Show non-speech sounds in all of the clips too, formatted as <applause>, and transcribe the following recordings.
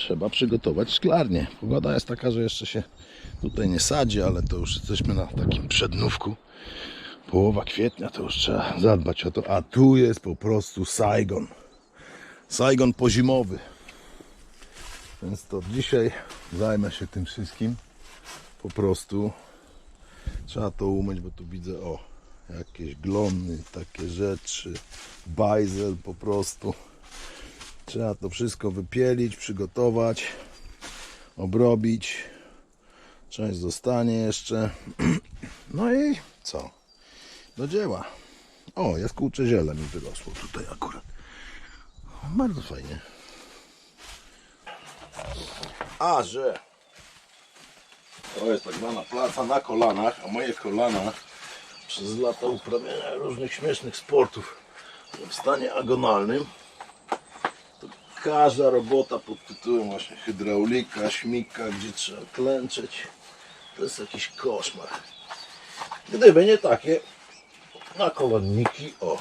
trzeba przygotować szklarnię. Pogoda jest taka, że jeszcze się tutaj nie sadzi, ale to już jesteśmy na takim przednówku. Połowa kwietnia to już trzeba zadbać o to. A tu jest po prostu Saigon. Saigon pozimowy. Więc to dzisiaj zajmę się tym wszystkim. Po prostu trzeba to umyć, bo tu widzę o jakieś glony, takie rzeczy, bajzel po prostu. Trzeba to wszystko wypielić, przygotować, obrobić. Część zostanie jeszcze. <clears throat> No i co? Do dzieła. O, jaskółcze ziele mi wyrosło tutaj akurat. Bardzo fajnie. A, że to jest tak zwana praca na kolanach, a moje kolana przez lata uprawiania różnych śmiesznych sportów w stanie agonalnym każda robota pod tytułem właśnie hydraulika, śmika, gdzie trzeba klęczeć to jest jakiś koszmar. Gdyby nie takie nakolanniki, o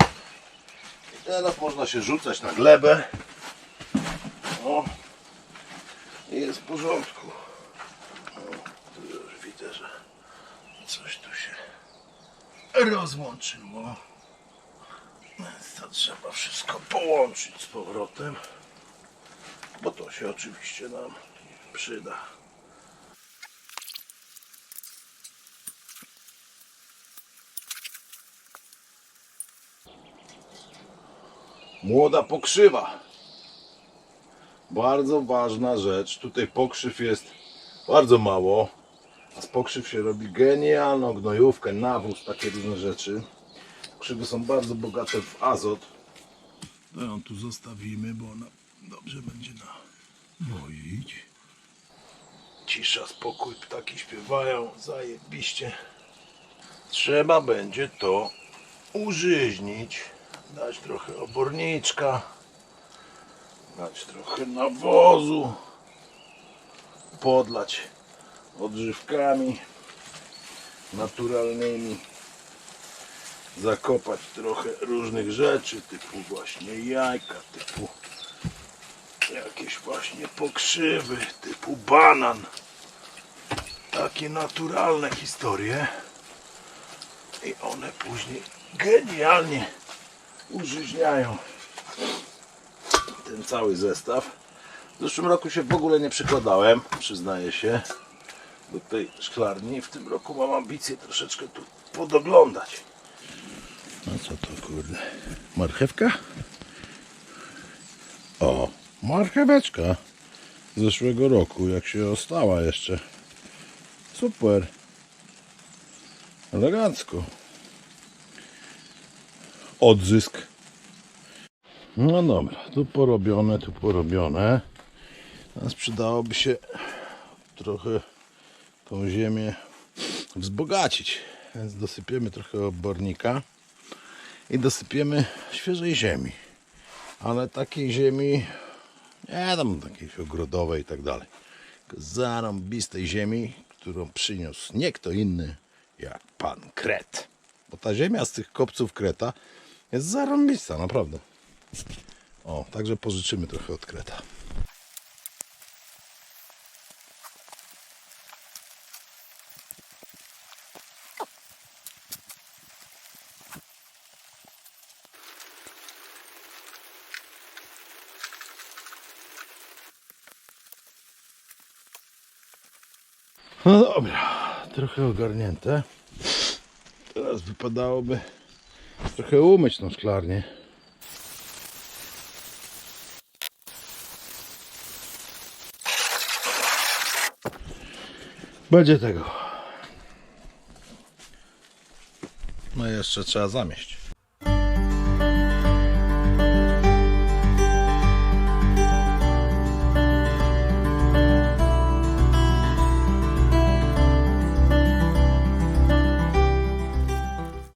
i teraz można się rzucać na glebę o i jest w porządku. O, tu już widzę, że coś tu się rozłączyło. Więc to trzeba wszystko połączyć z powrotem, bo to się oczywiście nam przyda. Młoda pokrzywa. Bardzo ważna rzecz. Tutaj pokrzyw jest bardzo mało. A z pokrzyw się robi genialną gnojówkę, nawóz, takie różne rzeczy. Pokrzywy są bardzo bogate w azot. To ją tu zostawimy, bo ona dobrze będzie nawoić. Cisza, spokój, ptaki śpiewają, zajebiście. Trzeba będzie to użyźnić, dać trochę oborniczka, dać trochę nawozu, podlać odżywkami naturalnymi, zakopać trochę różnych rzeczy, typu właśnie jajka, typu jakieś właśnie pokrzywy, typu banan. Takie naturalne historie i one później genialnie użyźniają ten cały zestaw. W zeszłym roku się w ogóle nie przykładałem, przyznaję się, do tej szklarni. W tym roku mam ambicje troszeczkę tu podoglądać. A co to kurde? Marchewka? Marcheweczka z zeszłego roku, jak się ostała jeszcze. Super. Elegancko. Odzysk. No dobra, tu porobione, tu porobione. Teraz przydałoby się trochę tą ziemię wzbogacić. Więc dosypiemy trochę obornika i dosypiemy świeżej ziemi. Ale takiej ziemi, nie tam takiej ogrodowej i tak dalej. Zarąbistej ziemi, którą przyniósł nie kto inny jak pan Kret. Bo ta ziemia z tych kopców Kreta jest zarąbista, naprawdę. O, także pożyczymy trochę od Kreta. No dobra, trochę ogarnięte. Teraz wypadałoby trochę umyć tą szklarnię. Będzie tego. No i jeszcze trzeba zamieść.